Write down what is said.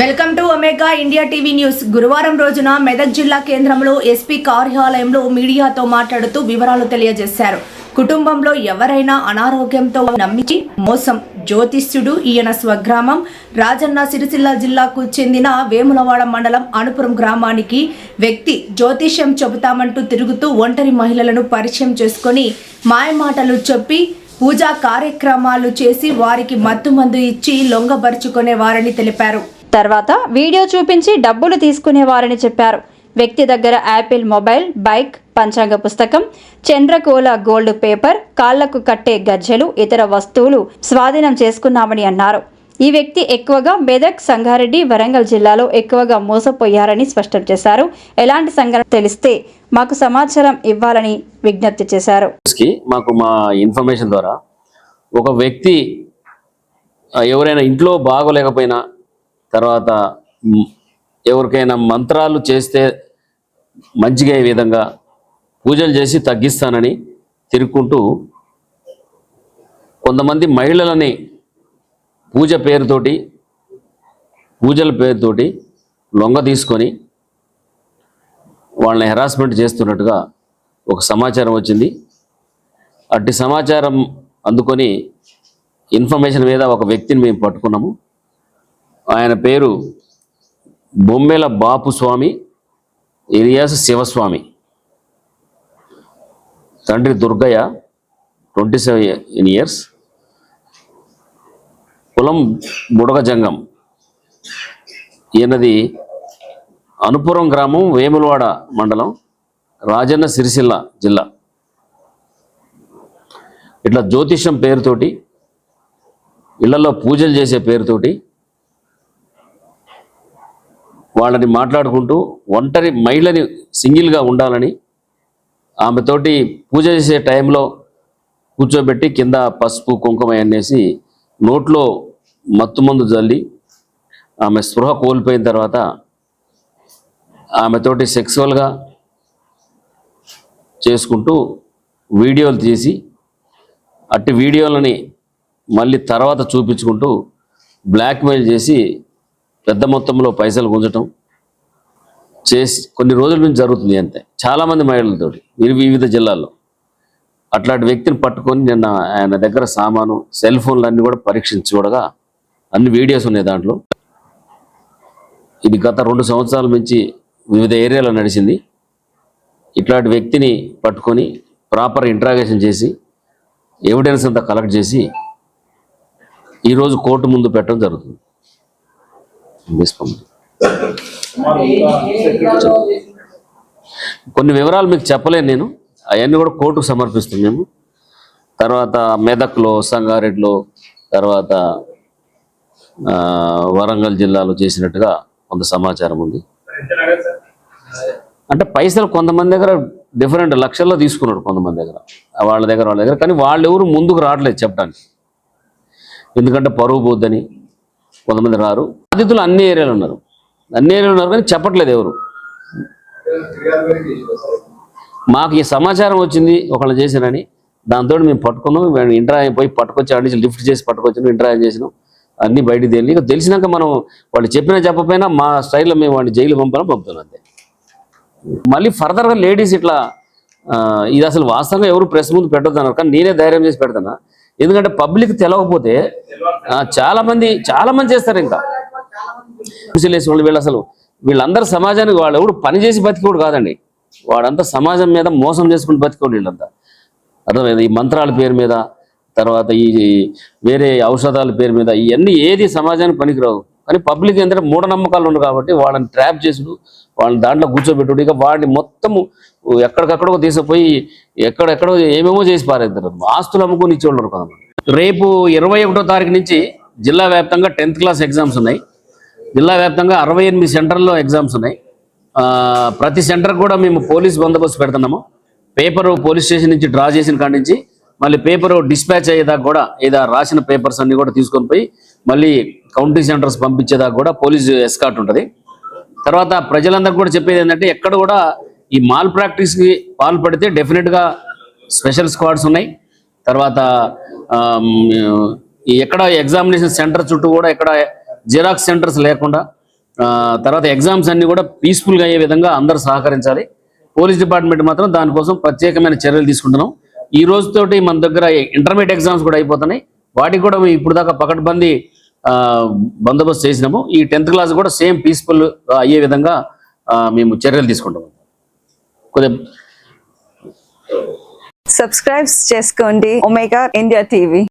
Welcome to Omega India TV news. గురువారం రోజున మెదక్ జిల్లా కేంద్రంలో ఎస్పీ కార్యాలయంలో మీడియాతో మాట్లాడుతూ వివరాలు తెలియజేశారు. కుటుంబంలో ఎవరైనా అనారోగ్యంతో నమ్మించి మోసం. జ్యోతిష్యుడు ఈయన స్వగ్రామం రాజన్న సిరిసిల్ల జిల్లాకు చెందిన వేములవాడ మండలం అనుపురం గ్రామానికి వ్యక్తి జ్యోతిష్యం చెబుతామంటూ తిరుగుతూ ఒంటరి మహిళలను పరిచయం చేసుకొని మాయమాటలు చెప్పి పూజా కార్యక్రమాలు చేసి వారికి మత్తుమందు ఇచ్చి లొంగబరుచుకునే వారని తెలిపారు. తర్వాత వీడియో చూపించి డబ్బులు తీసుకునేవారని చెప్పారు. వ్యక్తి దగ్గర యాపిల్ మొబైల్ బైక్ పంచాంగ పుస్తకం చంద్రకోల గోల్డ్ పేపర్ కాళ్ళకు కట్టే గజ్జెలు ఇతర వస్తువులు స్వాధీనం చేసుకున్నామని అన్నారు. ఈ వ్యక్తి ఎక్కువగా మెదక్ సంగారెడ్డి వరంగల్ జిల్లాలో ఎక్కువగా మోసపోయారని స్పష్టం చేశారు. ఎలాంటి సంఘటన తెలిస్తే మాకు సమాచారం ఇవ్వాలని విజ్ఞప్తి చేశారు. మాకు మా ఇన్ఫర్మేషన్ ద్వారా ఒక వ్యక్తి ఎవరైనా ఇంట్లో బాగోలేకపోయినా తర్వాత ఎవరికైనా మంత్రాలు చేస్తే మంచిగా ఈ విధంగా పూజలు చేసి తగ్గిస్తానని తిరుక్కుంటూ కొంతమంది మహిళలని పూజ పేరుతోటి పూజల పేరుతోటి లొంగ తీసుకొని వాళ్ళని హెరాస్మెంట్ చేస్తున్నట్టుగా ఒక సమాచారం వచ్చింది. అట్టి సమాచారం అందుకొని ఇన్ఫర్మేషన్ మీద ఒక వ్యక్తిని మేము పట్టుకున్నాము. ఆయన పేరు బొమ్మెల బాపు స్వామి ఇలియాస్ శివస్వామి. తండ్రి దుర్గయ్య ట్వంటీ సెవెన్ ఇయర్స్. కులం బుడగ జంగం ఈయనది అనుపురం గ్రామం వేములవాడ మండలం రాజన్న సిరిసిల్ల జిల్లా. ఇట్లా జ్యోతిషం పేరుతోటి ఇళ్ళలో పూజలు చేసే పేరుతోటి వాళ్ళని మాట్లాడుకుంటూ ఒంటరి మహిళని సింగిల్గా ఉండాలని ఆమెతోటి పూజ చేసే టైంలో కూర్చోబెట్టి కింద పసుపు కుంకుమ అనేసి నోట్లో మత్తుమందు జల్లి ఆమె స్పృహ కోల్పోయిన తర్వాత ఆమెతోటి సెక్సువల్గా చేసుకుంటూ వీడియోలు తీసి అట్టి వీడియోలని మళ్ళీ తర్వాత చూపించుకుంటూ బ్లాక్మెయిల్ చేసి పెద్ద మొత్తంలో పైసలు గుంజటం చేసి కొన్ని రోజుల నుంచి జరుగుతుంది అంతే. చాలామంది మహిళలతోటి వివిధ జిల్లాల్లో. అట్లాంటి వ్యక్తిని పట్టుకొని నిన్న ఆయన దగ్గర సామాను సెల్ ఫోన్లు అన్నీ కూడా పరీక్షించి చూడగా అన్ని వీడియోస్ ఉన్నాయి దాంట్లో. ఇది గత రెండు సంవత్సరాల నుంచి వివిధ ఏరియాలో నడిచింది. ఇట్లాంటి వ్యక్తిని పట్టుకొని ప్రాపర్ ఇంట్రాగేషన్ చేసి ఎవిడెన్స్ అంతా కలెక్ట్ చేసి ఈరోజు కోర్టు ముందు పెట్టడం జరుగుతుంది. తీసుకోండి. కొన్ని వివరాలు మీకు చెప్పలేను నేను. అవన్నీ కూడా కోర్టుకు సమర్పిస్తాం మేము. తర్వాత మెదక్లో సంగారెడ్డిలో తర్వాత వరంగల్ జిల్లాలో చేసినట్టుగా కొంత సమాచారం ఉంది. అంటే పైసలు కొంతమంది దగ్గర డిఫరెంట్ లక్షల్లో తీసుకున్నాడు కొంతమంది దగ్గర. వాళ్ళ దగ్గర వాళ్ళ దగ్గర. కానీ వాళ్ళు ఎవరు ముందుకు రావట్లేదు చెప్పడానికి. ఎందుకంటే పరువు పోద్దని కొంతమంది రారు. బాధితులు అన్ని ఏరియాలు ఉన్నారు. అన్ని ఏరియాలు ఉన్నారు కానీ చెప్పట్లేదు ఎవరు. మాకు ఈ సమాచారం వచ్చింది ఒకళ్ళు చేశారని. దాంతో మేము పట్టుకున్నాం మేము ఇంట్రా పోయి పట్టుకొచ్చి అడిచి లిఫ్ట్ చేసి పట్టుకొచ్చాను ఇంట్రా చేసినాం. అన్ని బయటికి తెలియదు ఇక తెలిసినాక మనం వాళ్ళు చెప్పినా చెప్పకపోయినా మా స్టైల్లో మేము వాడిని జైలు పంపాలని పంపుతున్నాం అంతే. మళ్ళీ ఫర్దర్గా లేడీస్ ఇట్లా ఇది అసలు వాస్తవంగా ఎవరు ప్రెస్ ముందు పెట్టొద్దన్నారు. కానీ నేనే ధైర్యం చేసి పెడతాను? ఎందుకంటే పబ్లిక్ తెలవకపోతే చాలా మంది చాలా మంది చేస్తారు ఇంకా. ముసిలేసి వాళ్ళు వీళ్ళు అసలు వీళ్ళందరూ సమాజానికి వాళ్ళు ఎవడు పని చేసి బతికోడు కాదండి. వాడంతా సమాజం మీద మోసం చేసుకుని బతికోడు వీళ్ళంతా. అర్థమైంది? ఈ మంత్రాల పేరు మీద తర్వాత ఈ వేరే ఔషధాల పేరు మీద ఇవన్నీ ఏది సమాజానికి పనికిరావు. కానీ పబ్లిక్ ఏంటంటే మూఢనమ్మకాలు ఉండవు కాబట్టి వాళ్ళని ట్రాప్ చేసుడు వాళ్ళని దాంట్లో కూర్చోబెట్టుడు. ఇక వాడిని మొత్తము ఎక్కడికక్కడో తీసుకుపోయి ఎక్కడెక్కడో ఏమేమో చేసి పారేస్తారు ఆస్తులు అమ్ముకొని ఇచ్చేవాళ్ళు కొంతమంది. రేపు ఇరవై ఒకటో తారీఖు నుంచి జిల్లా వ్యాప్తంగా టెన్త్ క్లాస్ ఎగ్జామ్స్ ఉన్నాయి. జిల్లా వ్యాప్తంగా అరవై ఎనిమిది సెంటర్లో ఎగ్జామ్స్ ఉన్నాయి. ప్రతి సెంటర్ కూడా మేము పోలీస్ బందోబస్తు పెడుతున్నాము. పేపర్ పోలీస్ స్టేషన్ నుంచి డ్రా చేసిన కాడి నుంచి మళ్ళీ పేపర్ డిస్పాచ్ అయ్యేదాకా కూడా ఏదో రాసిన పేపర్స్ అన్ని కూడా తీసుకొని పోయి మళ్ళీ కౌంటింగ్ సెంటర్స్ పంపించేదాకా కూడా పోలీస్ ఎస్కాట్ ఉంటుంది. తర్వాత ప్రజలందరికీ కూడా చెప్పేది ఏంటంటే ఎక్కడ కూడా ఈ మాల్ ప్రాక్టీస్కి పాల్పడితే డెఫినెట్గా స్పెషల్ స్క్వాడ్స్ ఉన్నాయి. తర్వాత ఎక్కడ ఎగ్జామినేషన్ సెంటర్ చుట్టూ కూడా ఎక్కడ జిరాక్స్ సెంటర్స్ లేకుండా తర్వాత ఎగ్జామ్స్ అన్నీ కూడా పీస్ఫుల్గా అయ్యే విధంగా అందరూ సహకరించాలి. పోలీస్ డిపార్ట్మెంట్ మాత్రం దానికోసం ప్రత్యేకమైన చర్యలు తీసుకుంటున్నాం. ఈ రోజుతోటి మన దగ్గర ఇంటర్మీడియట్ ఎగ్జామ్స్ కూడా అయిపోతున్నాయి. వాటికి కూడా మేము ఇప్పుడు దాకా పకడ్బందీ బందోబస్తు చేసినాము. ఈ టెన్త్ క్లాస్ కూడా సేమ్ పీస్ఫుల్ అయ్యే విధంగా మేము చర్యలు తీసుకుంటాము. కొద్దిగా సబ్స్క్రైబ్ చేసుకోండి. Omega India TV